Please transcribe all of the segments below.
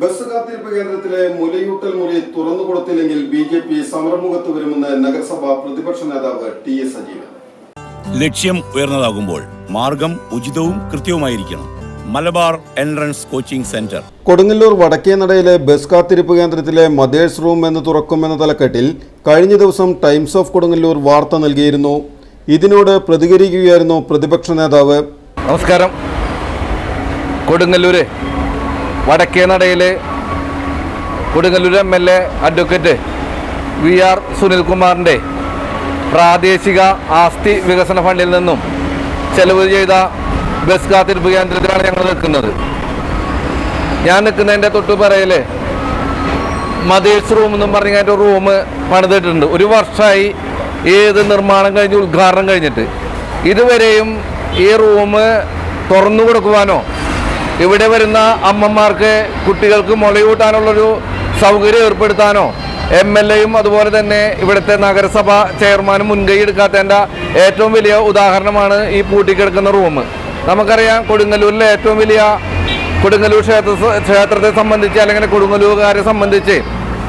Bus കാത്തിരിപ്പ് കേന്ദ്രത്തിലെ മുലയൂട്ടൽ മുറി തുറന്നു കൊടുത്തില്ലെങ്കിൽ ബി ജെ പി സമരമുഖത്ത് വരുമെന്ന് നഗരസഭാ പ്രതിപക്ഷ നേതാവ് ടി എസ് സജീവൻ. ലക്ഷ്യം ഉയർന്നതാകുമ്പോൾ മാർഗം ഉചിതവും കൃത്യവുമായിരിക്കണം. Malabar entrance coaching centre. Kodungallur വടക്കേനടയിലെ bus കാത്തിരിപ്പ് കേന്ദ്രത്തിലെ മദേഴ്സ് റൂം എന്ന് തുറക്കുമെന്ന തലക്കെട്ടിൽ കഴിഞ്ഞ ദിവസം ടൈംസ് ഓഫ് കൊടുങ്ങല്ലൂർ വാർത്ത നൽകിയിരുന്നു. ഇതിനോട് പ്രതികരിക്കുകയായിരുന്നു പ്രതിപക്ഷ നേതാവ്. നമസ്കാരം. കൊടുങ്ങല്ലൂര് വടക്കേ നടയിലെ Kodungallur M L A advocate V R സുനിൽകുമാറിന്റെ പ്രാദേശിക ആസ്തി വികസന ഫണ്ടിൽ നിന്നും ചെലവ് ചെയ്ത ബസ് കാത്തിരിപ്പ് കേന്ദ്രത്തിലാണ് ഞങ്ങൾ നിൽക്കുന്നത്. ഞാൻ നിൽക്കുന്നതിന്റെ തൊട്ടുപറയിൽ മദേഴ്സ് റൂം എന്നും പറഞ്ഞ ഒരു റൂം പണിതിട്ടുണ്ട്. ഒരു വർഷമായി ഏത് നിർമ്മാണം കഴിഞ്ഞ് ഉദ്ഘാടനം കഴിഞ്ഞിട്ട്. ഇതുവരെയും ഈ റൂം തുറന്നു കൊടുക്കുവാനോ ഇവിടെ വരുന്ന അമ്മമാർക്ക് കുട്ടികൾക്ക് മുലയൂട്ടാനുള്ളൊരു സൗകര്യം ഏർപ്പെടുത്താനോ എം എൽ എയും അതുപോലെ തന്നെ ഇവിടുത്തെ നഗരസഭ ചെയർമാനും മുൻകൈ എടുക്കാത്തതിന്റെ ഏറ്റവും വലിയ ഉദാഹരണമാണ് ഈ പൂട്ടിക്കിടക്കുന്ന റൂം. നമുക്കറിയാം കൊടുങ്ങല്ലൂരിലെ ഏറ്റവും വലിയ കൊടുങ്ങല്ലൂർ ക്ഷേത്ര ക്ഷേത്രത്തെ സംബന്ധിച്ച് അല്ലെങ്കിൽ കൊടുങ്ങല്ലൂർകാരെ സംബന്ധിച്ച്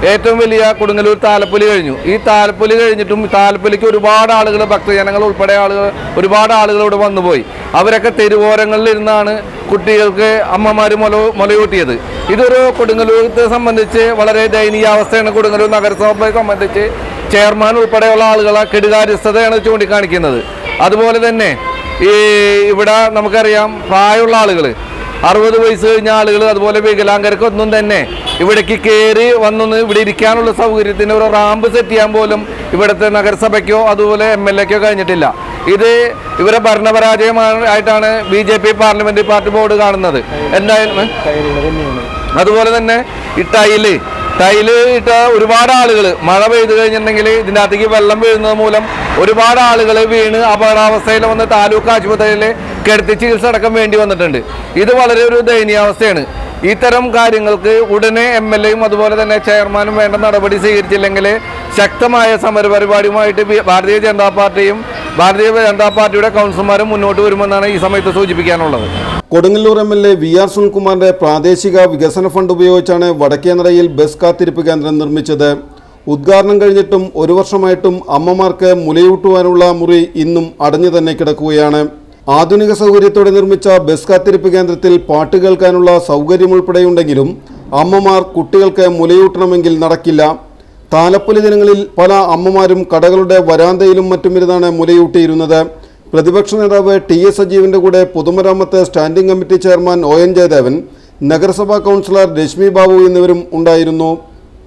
ഏറ്റവും വലിയ കൊടുങ്ങല്ലൂർ താലപ്പൊലി കഴിഞ്ഞു. ഈ താലപ്പൊലി കഴിഞ്ഞിട്ടും താലപ്പൊലിക്ക് ഒരുപാട് ആളുകൾ ഭക്തജനങ്ങൾ ഉൾപ്പെടെ ആളുകൾ ഒരുപാട് ആളുകൾ ഇവിടെ വന്നുപോയി. അവരൊക്കെ തെരുവോരങ്ങളിൽ ഇരുന്നാണ് കുട്ടികൾക്ക് അമ്മമാർ മുല മുലയൂട്ടിയത്. ഇതൊരു കൊടുങ്ങല്ലൂരത്തെ സംബന്ധിച്ച് വളരെ ദയനീയ അവസ്ഥയാണ് കൊടുങ്ങല്ലൂർ നഗരസഭയെ സംബന്ധിച്ച് ചെയർമാൻ ഉൾപ്പെടെയുള്ള ആളുകളെ കെടുകാര്യസ്ഥതയാണ് ചൂണ്ടിക്കാണിക്കുന്നത്. അതുപോലെ തന്നെ ഈ ഇവിടെ നമുക്കറിയാം പ്രായമുള്ള ആളുകൾ അറുപത് വയസ്സ് കഴിഞ്ഞ ആളുകൾ അതുപോലെ വികലാംഗർക്കൊന്നും തന്നെ ഇവിടേക്ക് കയറി വന്നൊന്ന് ഇവിടെ ഇരിക്കാനുള്ള സൗകര്യത്തിന് ഒരു റാമ്പ് സെറ്റ് ചെയ്യാൻ പോലും ഇവിടുത്തെ നഗരസഭയ്ക്കോ അതുപോലെ എം എൽ എക്കോ കഴിഞ്ഞിട്ടില്ല. ഇത് ഇവരെ ഭരണപരാജയമായിട്ടാണ് B J P parliamentary party board കാണുന്നത്. എന്തായാലും അതുപോലെ തന്നെ ഈ ടൈൽ ഒരുപാട് ആളുകൾ മഴ പെയ്തു കഴിഞ്ഞിട്ടുണ്ടെങ്കിൽ ഇതിന്റെ അകത്തേക്ക് വെള്ളം വീഴുന്നത് മൂലം ഒരുപാട് ആളുകൾ വീണ് അപകടാവസ്ഥയിൽ വന്ന് താലൂക്ക് ആശുപത്രിയിൽ കിടത്തി ചികിത്സ അടക്കം വേണ്ടി വന്നിട്ടുണ്ട്. ഇത് വളരെ ഒരു ദയനീയാവസ്ഥയാണ്. ഇത്തരം കാര്യങ്ങൾക്ക് ഉടനെ എം എൽ എയും അതുപോലെ തന്നെ ചെയർമാനും വേണ്ട നടപടി സ്വീകരിച്ചില്ലെങ്കിൽ ശക്തമായ സമരപരിപാടിയുമായിട്ട് ഭാരതീയ ജനതാ പാർട്ടിയും ഭാരതീയ ജനതാ പാർട്ടിയുടെ കൗൺസിലർമാരും മുന്നോട്ട് വരുമെന്നാണ് ഈ സമയത്ത് സൂചിപ്പിക്കാനുള്ളത്. Kodungallur M L A V R സുനിൽകുമാറിന്റെ പ്രാദേശിക വികസന ഫണ്ട് ഉപയോഗിച്ചാണ് വടക്കേനടയിൽ ബസ് കാത്തിരിപ്പ് കേന്ദ്രം നിർമ്മിച്ചത്. ഉദ്ഘാടനം കഴിഞ്ഞിട്ടും ഒരു വർഷമായിട്ടും അമ്മമാർക്ക് മുലയൂട്ടുവാനുള്ള മുറി ഇന്നും അടഞ്ഞു തന്നെ കിടക്കുകയാണ്. ആധുനിക സൗകര്യത്തോടെ നിർമ്മിച്ച ബസ് കാത്തിരിപ്പ് കേന്ദ്രത്തിൽ പാട്ട് കേൾക്കാനുള്ള സൗകര്യമുൾപ്പെടെയുണ്ടെങ്കിലും അമ്മമാർ കുട്ടികൾക്ക് മുലയൂട്ടണമെങ്കിൽ നടക്കില്ല. താലപ്പൊലി ദിനങ്ങളിൽ പല അമ്മമാരും കടകളുടെ വരാന്തയിലും മറ്റുമിരുന്നാണ് മുലയൂട്ടിയിരുന്നത്. പ്രതിപക്ഷ നേതാവ് ടി എസ് സജീവിന്റെ കൂടെ പൊതുമരാമത്ത് standing committee chairman O N Jayadevan നഗരസഭാ കൗൺസിലർ രശ്മി ബാബു എന്നിവരും ഉണ്ടായിരുന്നു.